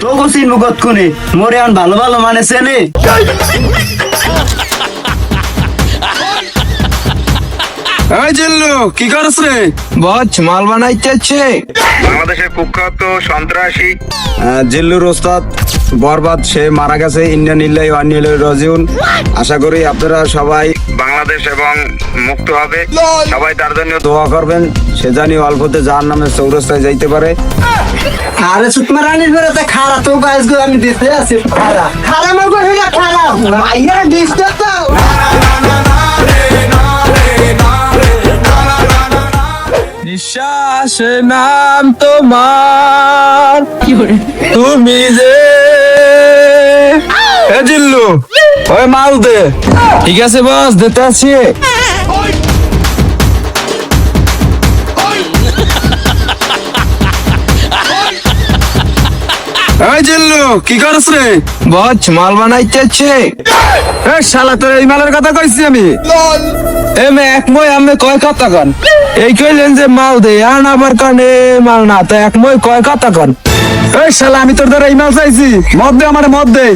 তো কসিন মুগত কোনে? মোরে আন ভালো ভালো মানে এই জিল্লু কি করছ রে? বচ মাল বানাইতেছে। বাংলাদেশের কুখ্যাত সন্ত্রাসী। জিল্লুর ওস্তাদ। বরবাদ সে মারা গেছে ইন্ডিয়ান ইল্লাই ওয়ান রাজিউন। আশা করি আপনারা সবাই বাংলাদেশ এবং মুক্ত হবে। সবাই তার জন্য দোয়া করবেন সে জানি অল্পতে যার নামে চৌরাস্তায় যাইতে পারে। আরে সুতমা রানীর বেড়াতে খারা তো গাছ গো আমি দিতে আছি খারা খারা মাগো হেলা খারা আইয়া দিতে তো। নিঃশ্বাস নাম তোমার। তুমি যে এ জিল্লু ওই মাল দে। ঠিক আছে বস দিতে আছি এই জিল্লু কি করছ রে? বচ মাল বানাইতেছে এ শালা তোর এই মালের কথা কইছি আমি। এ মে এক মই আমি কয় কথা কন। এই কইলেন যে মাল দে আর আবার কানে মাল না তো এক মই কয় কথা কন। এই শালা, আমি তোর দ্বারা এই চাইছি। মদ দে, আমার মদ দে।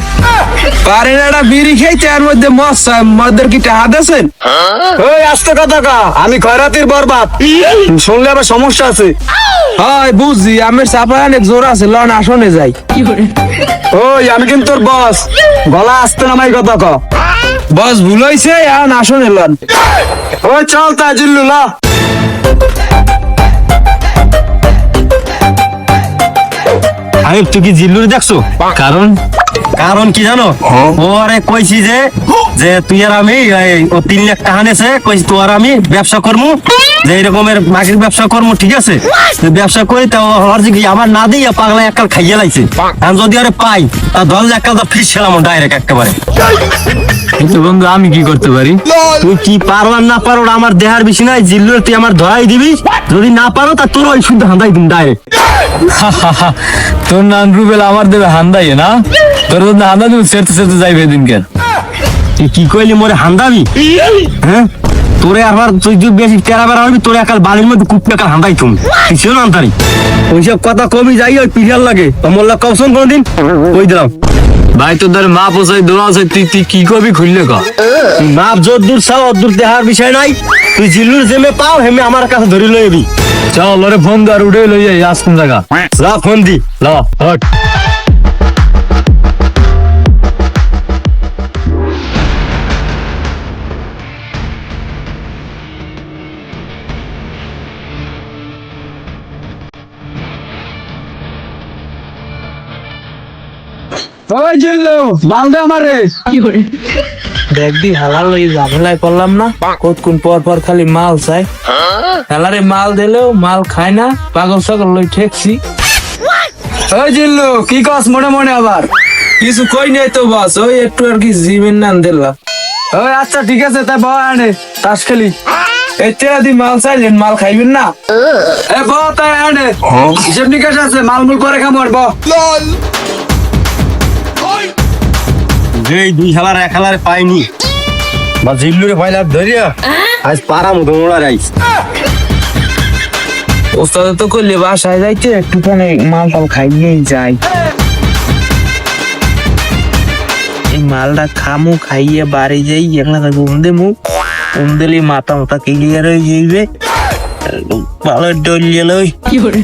পারেন একটা বিড়ি খেয়েছে এর মধ্যে মদ মদের কি টাহা দেছেন ওই আস্তে কথা কা, আমি খয়রাতির বরবাদ। শুনলে আবার সমস্যা আছে। হয়, বুঝছি, আমের চাপা অনেক জোর আছে, লন আসনে যাই। ওই, আমি কিন্তু তোর বস। গলা আসতে নামাই কথা ক। বস ভুল হইছে এখন আসনে লন। ওই, চল তাজিল্লু আমি তুই কি জিল্লুর দেখছ? কারণ? কারণ কি জানো? ও আরে কইছি যে যে তুই আর আমি ও তিন লাখ টাকা নেছে কইছি তুই আর আমি ব্যবসা করব যে এরকমের মাটির ব্যবসা করব ঠিক আছে? ব্যবসা করি তো হর যে আমার না দিয়ে পাগলা এককাল খাইয়ে লাইছে। আমি যদি আরে পাই তা দশ এককাল তো ফিস ছিলাম ডাইরেক্ট একেবারে। কিন্তু বন্ধু আমি কি করতে পারি? তুই কি পারো আর না পারো আমার দেহার বেশি নাই জিল্লুর তুই আমার ধরাই দিবি। যদি না পারো তা তোর ওই শুদ্ধ হান্দাই দিন ডাইরেক্ট তোর নাম রুবেল, আমার দেবে হান্দাই, না? তোর হান্দা দেবে, সেরতে সেরতে যাইবে দিনকে কি কইলি মোরে হান্দাবি? হ্যাঁ? তোরে আবার তুই যদি বেশি টেরা বেড়া হবি, তোরে একাল বালির মধ্যে কুপ টাকা হান্দাই তুমি। কিছু না আন্তারি ওইসব কথা কমি যাই, ওই পিঠার লাগে। মোল্লা কবসন কোনদিন? কই দিলাম। ভাই তোদের মাপ মা পোসাই দোলা আছে তুই তুই কি করবি খুললে ক? মাপ যত দূর চাও অত দূর দেহার বিষয় নাই। তুই জিল্লুর জেমে পাও হেমে আমার কাছে ধরি লইবি। চল ওরে ফোন দে আর উড়ে লই যাই আজ কোন জায়গা? যা ফোন দি। ল হট ওই জিল্লু মাল দে আমারে। দেখবি হালাল ওই ঝামেলায় করলাম না। কতক্ষণ পর পর খালি মাল চাই। হালারে মাল দিলেও মাল খায় না পাগল সাগল লই ঠেকছি। ওই জিল্লু কি কস মনে মনে আবার? কিছু কই নাই তো বাস ওই একটু আর কি জিমের নাম দিলাম। ওই আচ্ছা ঠিক আছে তাই বাবা আনে তাস খেলি। এতে আদি মাল চাইলেন মাল খাইবেন না? এ ব তাই আনে। হিসেব নিকাশ আছে মালমূল পরে খামর ব। যেই দুই খেলার এক খেলার পাইনি। বা জিল্লুরে ধরিয়া আজ পারা মতো মোড়া রাইস ওস্তাদ তো করলে বাসায় যাইতে একটুখানি মাল টাল খাইয়েই যাই। এই মালটা খামু খাইয়ে বাড়ি যাই একলা ঘুম দেমু ঘুম দিলে মাথা মাথা ক্লিয়ার হয়ে যাইবে। ভালো ডলিয়ে লই এ বড়া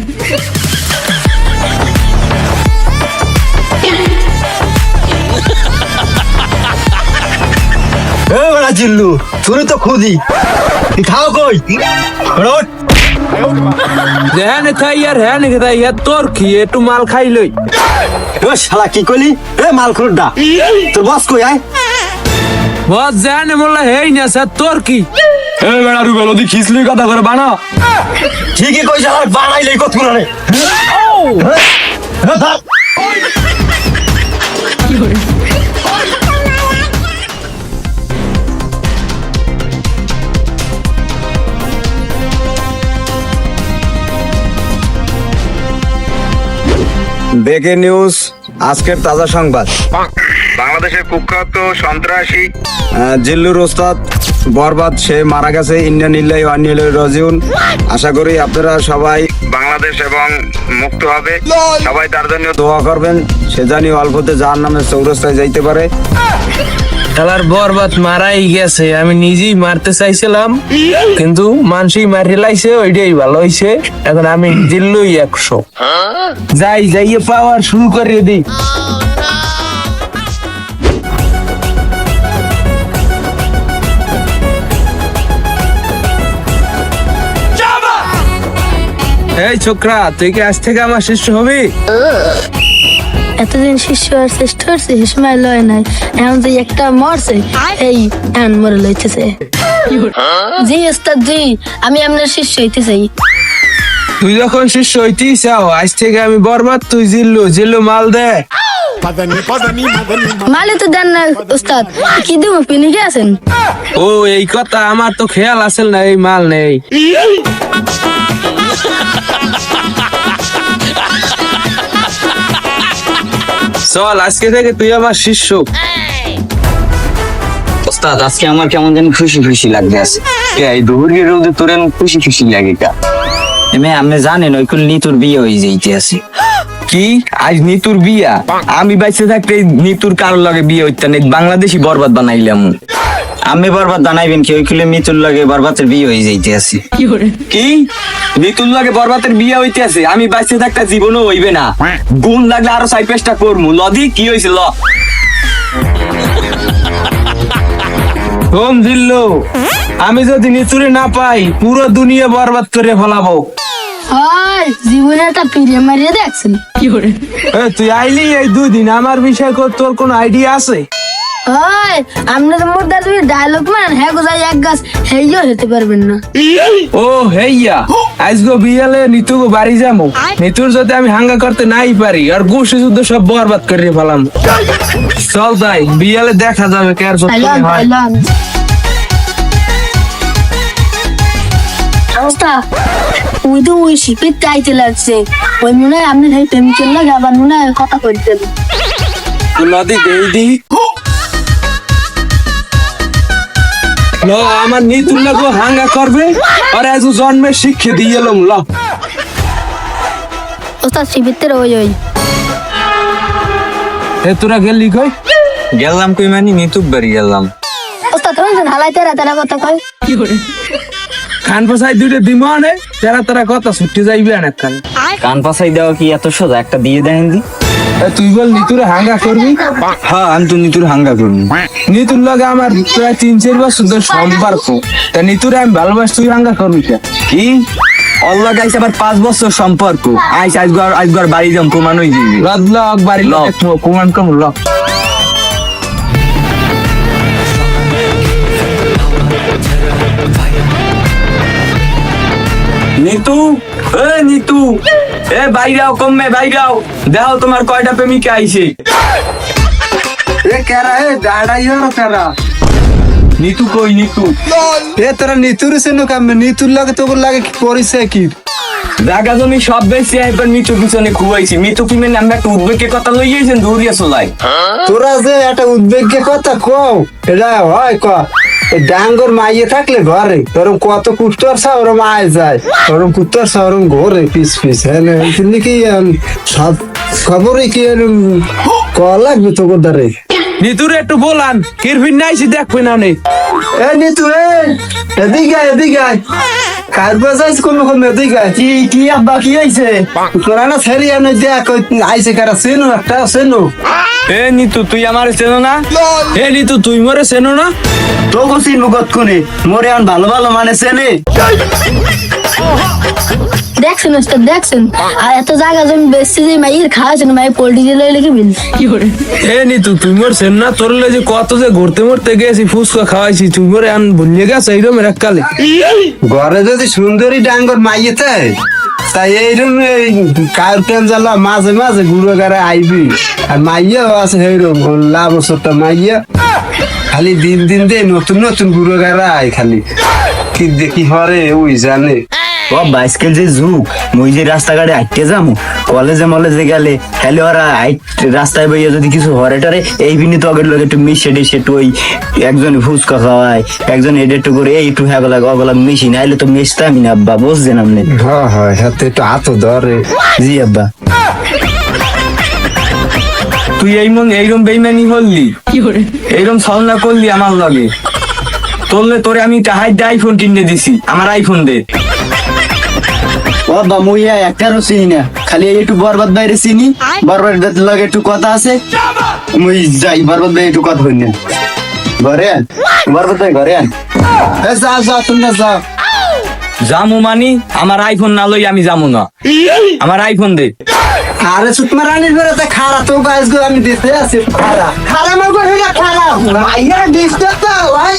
জিল্লু তুই তো খুদি খাও কই? রোড। হ্যাঁ খাই আর হ্যাঁ খাই আর তোর কি একটু মাল খাই লই। ও শালা কি কইলি? এ মাল খুরডা তোর বস কই আয়। বস জানে মোল্লা হেই না স্যার তোর কি? এ বেড়া রুবেল ওদি খিচলি কথা করে বানা। ঠিকই কই শালা বানাইলেই কত করে বেকে নিউজ আজকের তাজা সংবাদ। বাংলাদেশের কুখ্যাত সন্ত্রাসী। জিল্লুর ওস্তাদ বরবাদ সে মারা গেছে ইন্ডিয়ান ইল্লাই ওয়ানিল রজিউন। আশা করি আপনারা সবাই বাংলাদেশ এবং মুক্ত হবে। সবাই তার জন্য দোয়া করবেন সে জানি অল্পতে যার নামে চৌরাস্তায় যাইতে পারে। খেলার বরবাদ মারাই গেছে। আমি নিজেই মারতে চাইছিলাম, কিন্তু মানুষই মারি লাইছে ওইটাই ভালো হইছে। এখন আমি জিল্লুই একশো। যাই, যাইয়ে পাওয়ার শুরু করে দিই এই ছোকরা, তুই কি আজ থেকে আমার শিষ্য হবি? এতদিন শিষ্য আর শ্রেষ্ঠ হচ্ছে সে সময় লয় নাই। এখন যে একটা মরছে এই এখন মরে লইতেছে। জি ওস্তাদ জি আমি আপনার শিষ্য হইতে চাই। তুই যখন শিষ্য হইতেই চাও আজ থেকে আমি বরবাদ তুই জিল্লু জিল্লু মাল দে। মালে তো দেন না ওস্তাদ। কি দেবো পিনিকে আছেন? ও এই কথা আমার তো খেয়াল আসেল না এই মাল নেই। চল আজকে থেকে তুই আমার শিষ্য। ওস্তাদ আজকে আমার কেমন যেন খুশি খুশি লাগবে আছে। এই দুপুরের রোদে তোর খুশি খুশি লাগে কা? এমে আপনি জানেন ওই কোন নিতুর বিয়ে হয়ে যাইতে আছে। কি? আজ নিতুর বিয়া? আমি বাইসে থাকতে নিতুর কারোর লগে বিয়ে হইতে নেই। বাংলাদেশি বরবাদ বানাইলাম। আমি বরবাদ জানাইবেন কি ওই কুলে মিতুর লাগে বরবাদের বিয়ে হয়ে যাইতে আছে। কি নিতুর লগে বরবাদের বিয়ে হইতে আছে? আমি বাইসে থাকতে জীবনও হইবে না। গুণ লাগলে আরও সাই পেস্টা করমু। লদি কি হইছে ল। হোম জিল্লো আমি যদি নিতুরে না পাই পুরো দুনিয়া বরবাদ করে ফেলাবো। জীবনে একটা পিরিয়ে মারিয়ে দেখছেন। এ, তুই আইলি এই দুই দিন। আমার বিষয় কর তোর কোন আইডিয়া আছে? হয় আপনার মধ্যে তুমি ডায়লগ মান হ্যাঁ গোজাই এক গাছ হেইও হতে পারবেন না। ও হেইয়া আজগো বিয়ালে নিতু গো বাড়ি যাব নিতুর যদি আমি হাঙ্গা করতে নাই পারি আর গুছি যুদ্ধ সব বরবাদ করে ফেলাম। চল তাই বিয়ালে দেখা যাবে কে আর সত্যি হয়। অবস্থা ওই তো ওই শিপের চাইতে লাগছে। ওই মনে হয় আপনি সেই প্রেমিকের লাগে আবার মনে হয় কথা করতে নদী দেই দি। ল আমার নিতুর লাগো হাঙ্গা করবে। আর আজ জন্মে শিক্ষা দিয়ে এলাম ল। ওস্তাদ শিবির ওই ওই। এ তোরা গেলি কই? গেলাম কই মানে নিতুক বাড়ি গেলাম। ওস্তাদ তুমি হালাই তেরা তেরা কথা কয়। খান পাসাই দুইটা দিমানে তেরা তেরা কথা ছুটি যাইবে না কাল কান পাশাই দেওয়া কি এত সোজা? একটা দিয়ে দেন দি। তুই বল নিতুরে হাঙ্গা করবি? হ্যাঁ আমি তো নিতুর হাঙ্গা করব। নিতুর লগে আমার প্রায় তিন চার বছর সম্পর্ক। তা নিতুরে আমি ভালোবাসি তুই হাঙ্গা করবি কি? অল্লাহ গাইছে আবার পাঁচ বছর সম্পর্ক। আইস আজগর আজগর বাড়ি যাম প্রমাণ হয়ে যাবে। লদ লগ বাড়ি। লগ কুমান কম লগ। নিতু? এ নিতু! এ বাইরাও কমে বাইরাও। দেখো তোমার কয়টা প্রেমিকা আইছে। এ কেরা এ দাঁড়াই কেরা? নিতু কই নিতু? এ তোরা নিতুর সেনু কামে নিতুর লাগে তোর লাগে কি পরিচয় কি? জাগা জমি সব বেশি এবার মিতু পিছনে খুয়াইছি মিতু কি মানে আমরা একটা উদ্বেগের কথা লইয়াছেন দৌড়িয়া চলাই। তোরা যে একটা উদ্বেগের কথা কও এটা হয় ক? ডাঙ্গর মাইয়ে থাকলে ঘরে। ওরম কত কুত্তর সা ওরম আয় যায়। ওরম কুত্তর সা ওরম ঘরে পিস পিস। হ্যাঁ কিন্তু কি সব খবরই কি এরম ক লাগবে তো দ্বারে? নিতুরে একটু বলান। কিরফিন নাইছি দেখবে না। অনেক এ নিতু এ এদিকে এদিকে আয়। কোন কোন এদিকে আয়। কি কি আব্বা কি হইছে তোরা না ছেড়ে আনে দেখ ওই আইছে কারা চেনো একটা চেনো। এ নিতু তুই আমার চেনো না? এ নিতু তুই মরে চেনো না? তোকে চিনবো কতক্ষণে মোরে আন ভালো ভালো মানে চেনে। দেখছেন ওস্তাদ দেখছেন? আর এত জায়গা জমি বেশি যে খাওয়াছেন মাই পোল্ট্রি কি এ নিতু তুই মোর চেন না? তোর যে কত যে ঘুরতে মরতে গেছি ফুচকা খাওয়াইছি তুই মরে আন ভুলিয়ে গেছে এইরকম ঘরে যদি সুন্দরী ডাঙ্গর মাইয়ে তাই? তাই এইরকম এই কার তেল জ্বালা মাঝে মাঝে গুঁড়ো গাড়ে আইবি। আর মাইয়া আছে এইরকম লাভ সত্তা মাইয়া। খালি দিন দিন দে নতুন নতুন গুড়ো গাড়া আয় খালি। কি দেখি হরে, ওই জানে। ও বাইসকেল যে যুগ মুই যে রাস্তাঘাটে হাঁটতে যামু কলেজে মলেজে গেলে হ্যালো ওরা হাইট রাস্তায় বইয়া যদি কিছু হরে টরে এই বিনি তো আগের লোক একটু মিশে টিশে একটু ওই একজন ফুচকা খাওয়ায় একজন এডে একটু করে এই একটু হ্যাঁ অগলা মিশি নাইলে তো মিশতামই না আব্বা বুঝছেন আপনি? হ্যাঁ হ্যাঁ হাতে একটু হাত ধরে। জি আব্বা। তুই এই মন এইরকম বেইমানি হললি এইরকম ছলনা করলি আমার লগে? তোরলে তোরে আমি টাহাই দিয়ে আইফোন কিনে দিছি আমার আইফোন দে। ও বা মুই একটারও চিনি না। খালি একটু বরবাদ বাইরে চিনি বরবাদ লগে একটু কথা আছে মুই যাই বরবাদ ভাই একটু কথা বলি ঘরে আন বরবাদ ভাই ঘরে আন যা যা তুমি যা জামু মানি আমার আইফোন না লই আমি যামু না। আমার আইফোন দে। আরে সুতমা রানীর ঘরে তো খারা তো গাছ গো আমি দিতে আছি খারা খারা মার ঘরে খারা আইয়া দিস তো ভাই।